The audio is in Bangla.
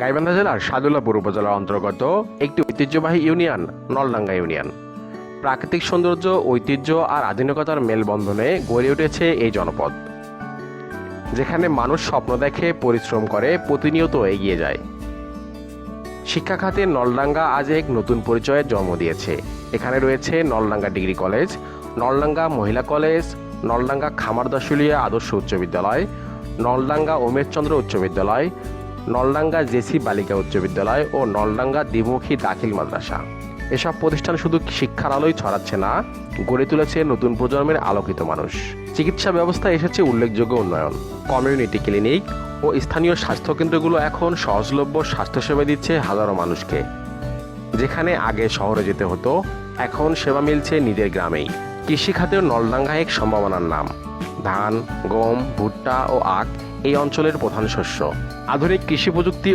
গাইবান্ধা জেলার সাদুল্লাপুর উপজেলার অন্তর্গত একটি ঐতিহ্যবাহী ইউনিয়ন, নলডাঙ্গা ইউনিয়ন। প্রাকৃতিক সৌন্দর্য, ঐতিহ্য আর আধুনিকতার মেলবন্ধনে গড়ে উঠেছে এই জনপদ। যেখানে মানুষ স্বপ্ন দেখে, পরিশ্রম করে, প্রতিনিয়ত এগিয়ে যায়। শিক্ষা খাতে নলডাঙ্গা আজ এক নতুন পরিচয়ের জন্ম দিয়েছে। এখানে রয়েছে নলডাঙ্গা ডিগ্রি কলেজ, নলডাঙ্গা মহিলা কলেজ, নলডাঙ্গা খামারদাসুলিয়া আদর্শ উচ্চ বিদ্যালয়, নলডাঙ্গা উমেশচন্দ্র উচ্চ বিদ্যালয় নলডাঙ্গা জেসি বালিকা উচ্চ বিদ্যালয় ও নলডাঙ্গা দ্বিমুখী দাখিল মাদ্রাসা। এসব প্রতিষ্ঠান শুধু শিক্ষার আলোই ছড়াচ্ছে না, গড়ে তুলেছে নতুন প্রজন্মের আলোকিত মানুষ। চিকিৎসা ব্যবস্থায় এসেছে উল্লেখযোগ্য উন্নয়ন। কমিউনিটি ক্লিনিক ও স্থানীয় স্বাস্থ্যকেন্দ্রগুলো এখন সহজলভ্য স্বাস্থ্যসেবা দিচ্ছে হাজারো মানুষকে। যেখানে আগে শহরে যেতে হতো, এখন সেবা মিলছে নিজের গ্রামেই। কৃষিখাতেও নলডাঙ্গা এক সম্ভাবনার নাম। ধান গম ভুট্টা ও আখ এই অঞ্চলের প্রধান শস্য। আধুনিক কৃষি প্রযুক্তি